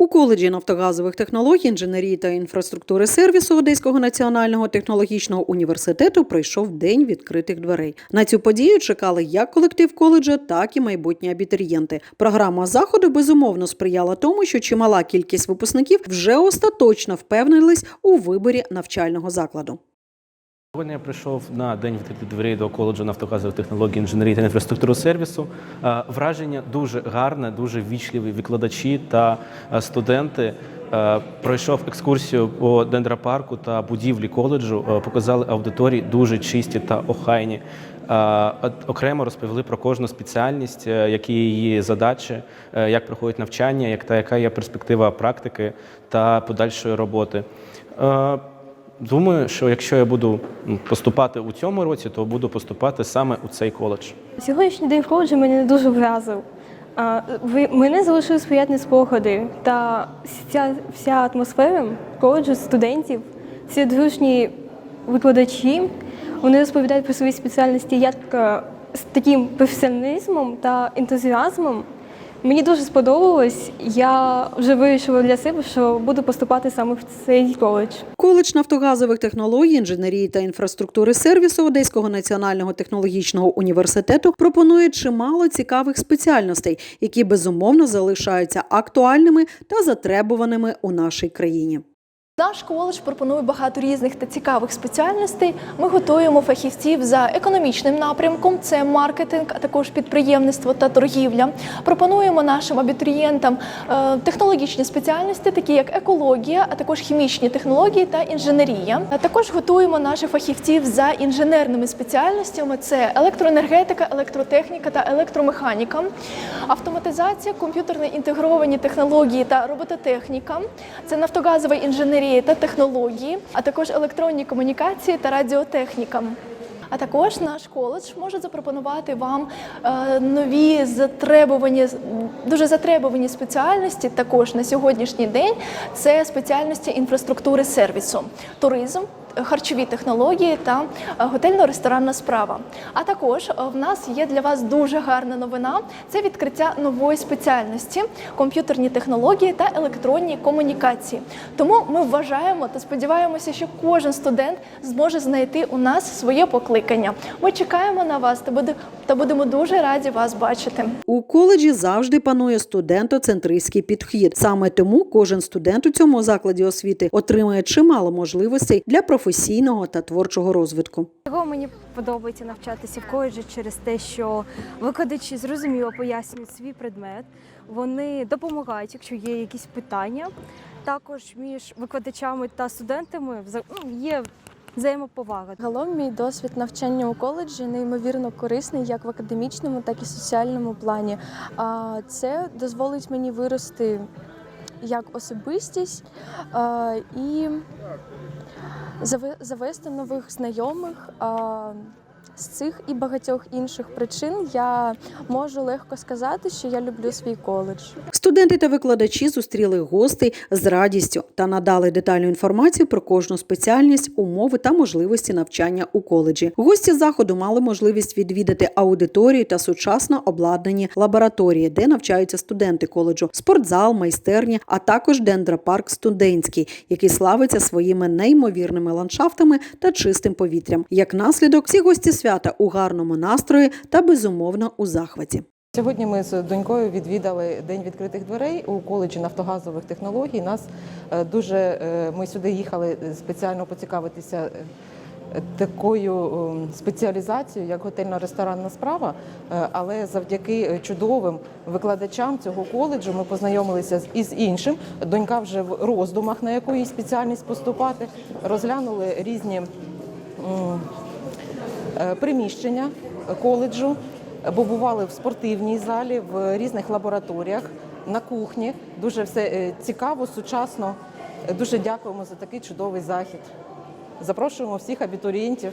У коледжі нафтогазових технологій, інженерії та інфраструктури сервісу Одеського національного технологічного університету пройшов день відкритих дверей. На цю подію чекали як колектив коледжа, так і майбутні абітурієнти. Програма заходу безумовно сприяла тому, що чимала кількість випускників вже остаточно впевнились у виборі навчального закладу. Сьогодні я прийшов на день відкритих дверей до коледжу нафтогазових технологій інженерії та інфраструктури сервісу. Е, Враження дуже гарне, дуже ввічливі викладачі та е, студенти. Е, Пройшов екскурсію по дендропарку та будівлі коледжу. Показали аудиторії дуже чисті та охайні. Окремо розповіли про кожну спеціальність, які її задачі, як проходить навчання, як та яка є перспектива практики та подальшої роботи. Думаю, що якщо я буду поступати у цьому році, то буду поступати саме у цей коледж. Сьогоднішній день в коледжі мене дуже вразив. Ви- Мене залишили приятні спогади та вся, вся атмосфера коледжу, студентів, ці дружні викладачі. Вони розповідають про свої спеціальності як е, з таким професіоналізмом та ентузіазмом. Мені дуже сподобалось. Я вже вирішила для себе, що буду поступати саме в цей коледж. Коледж нафтогазових технологій, інженерії та інфраструктури сервісу Одеського національного технологічного університету пропонує чимало цікавих спеціальностей, які безумовно залишаються актуальними та затребуваними у нашій країні. Наш коледж пропонує багато різних та цікавих спеціальностей. Ми готуємо фахівців за економічним напрямком, це маркетинг, а також підприємництво та торгівля. Пропонуємо нашим абітурієнтам е, технологічні спеціальності, такі як екологія, а також хімічні технології та інженерія. А також готуємо наших фахівців за інженерними спеціальностями: це електроенергетика, електротехніка та електромеханіка, автоматизація, комп'ютерно інтегровані технології та робототехніка, це нафтогазова інженерія та технології, а також електронні комунікації та радіотехніка. А також наш коледж може запропонувати вам е, нові затребувані, дуже затребувані спеціальності. Також на сьогоднішній день це спеціальності інфраструктури сервісу, туризм, харчові технології та е, готельно-ресторанна справа. А також е, в нас є для вас дуже гарна новина: це відкриття нової спеціальності комп'ютерні технології та електронні комунікації. Тому ми вважаємо та сподіваємося, що кожен студент зможе знайти у нас своє покликання. Ми чекаємо на вас та буде та будемо дуже раді вас бачити. У коледжі завжди панує студентоцентристський підхід. Саме тому кожен студент у цьому закладі освіти отримує чимало можливостей для професійного та творчого розвитку. Чого мені подобається навчатися в коледжі через те, що викладачі зрозуміло пояснюють свій предмет, вони допомагають, якщо є якісь питання. Також між викладачами та студентами ну, є взаємоповага. Загалом мій досвід навчання у коледжі неймовірно корисний як в академічному, так і соціальному плані. А це дозволить мені вирости як особистість і заве- завести нових знайомих. З цих і багатьох інших причин я можу легко сказати, що я люблю свій коледж. Студенти та викладачі зустріли гостей з радістю та надали детальну інформацію про кожну спеціальність, умови та можливості навчання у коледжі. Гості заходу мали можливість відвідати аудиторію та сучасно обладнані лабораторії, де навчаються студенти коледжу, спортзал, майстерні, а також дендропарк студентський, який славиться своїми неймовірними ландшафтами та чистим повітрям. Як наслідок, всі гості свята у гарному настрої та безумовно у захваті. Сьогодні ми з донькою відвідали день відкритих дверей у коледжі нафтогазових технологій. Нас е, дуже е, ми сюди їхали спеціально поцікавитися. е, Такою е, спеціалізацією, як готельно-ресторанна справа, Е, але завдяки чудовим викладачам цього коледжу ми познайомилися із іншим. Донька вже в роздумах на яку спеціальність поступати. Розглянули різні е, приміщення коледжу, побували в спортивній залі, в різних лабораторіях, на кухні. Дуже все е, цікаво, сучасно. Е, Дуже дякуємо за такий чудовий захід. Запрошуємо всіх абітурієнтів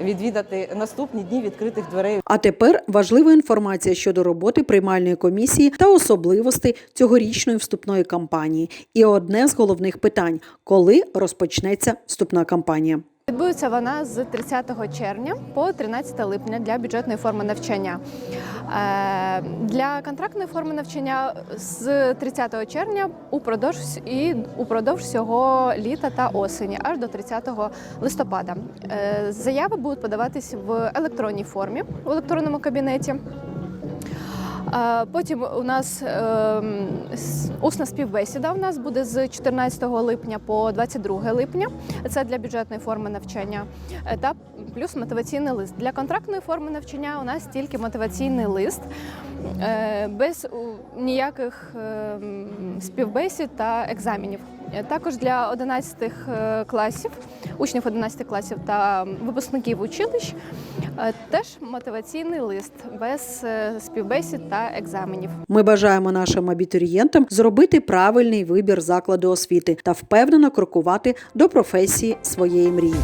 відвідати наступні дні відкритих дверей А тепер важлива інформація щодо роботи приймальної комісії та особливостей цьогорічної вступної кампанії. І одне з головних питань: коли розпочнеться вступна кампанія. Відбудеться вона з 30 червня по 13 липня для бюджетної форми навчання. Е, Для контрактної форми навчання з 30 червня упродовж і упродовж всього літа та осені, аж до 30 листопада. Е, Заяви будуть подаватись в електронній формі в електронному кабінеті. Потім у нас ем, усна співбесіда у нас буде з 14 липня по 22 липня. Це для бюджетної форми навчання. Е, Та плюс мотиваційний лист. Для контрактної форми навчання у нас тільки мотиваційний лист е, без ніяких ем, співбесід та екзаменів. Е, Також для 11 е, класів, учнів 11 класів та випускників училищ е, теж мотиваційний лист без співбесід та екзаменів. Ми бажаємо нашим абітурієнтам зробити правильний вибір закладу освіти та впевнено крокувати до професії своєї мрії.